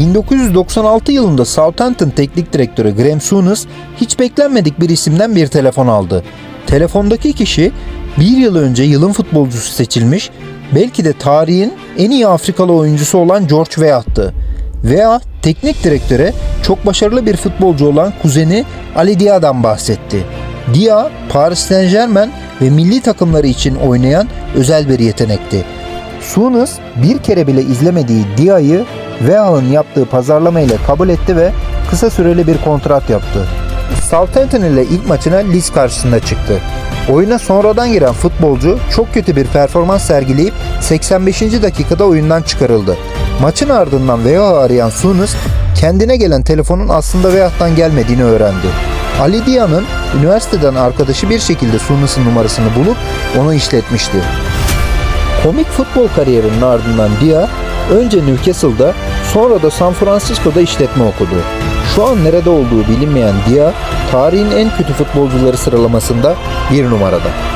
1996 yılında Southampton teknik direktörü Graham Souness hiç beklenmedik bir isimden bir telefon aldı. Telefondaki kişi bir yıl önce yılın futbolcusu seçilmiş, belki de tarihin en iyi Afrikalı oyuncusu olan George Weah'tı. Weah teknik direktöre çok başarılı bir futbolcu olan kuzeni Ali Dia'dan bahsetti. Dia, Paris Saint Germain ve milli takımları için oynayan özel bir yetenekti. Souness bir kere bile izlemediği Dia'yı Weah'ın yaptığı pazarlama ile kabul etti ve kısa süreli bir kontrat yaptı. Southampton ile ilk maçına Leeds karşısında çıktı. Oyuna sonradan giren futbolcu çok kötü bir performans sergileyip 85. dakikada oyundan çıkarıldı. Maçın ardından Weah'ı arayan Souness kendine gelen telefonun aslında Weah'tan gelmediğini öğrendi. Ali Dia'nın üniversiteden arkadaşı bir şekilde Souness'ın numarasını bulup onu işletmişti. Komik futbol kariyerinin ardından Dia önce Newcastle'da sonra da San Francisco'da işletme okudu. Şu an nerede olduğu bilinmeyen Dia, tarihin en kötü futbolcuları sıralamasında bir numarada.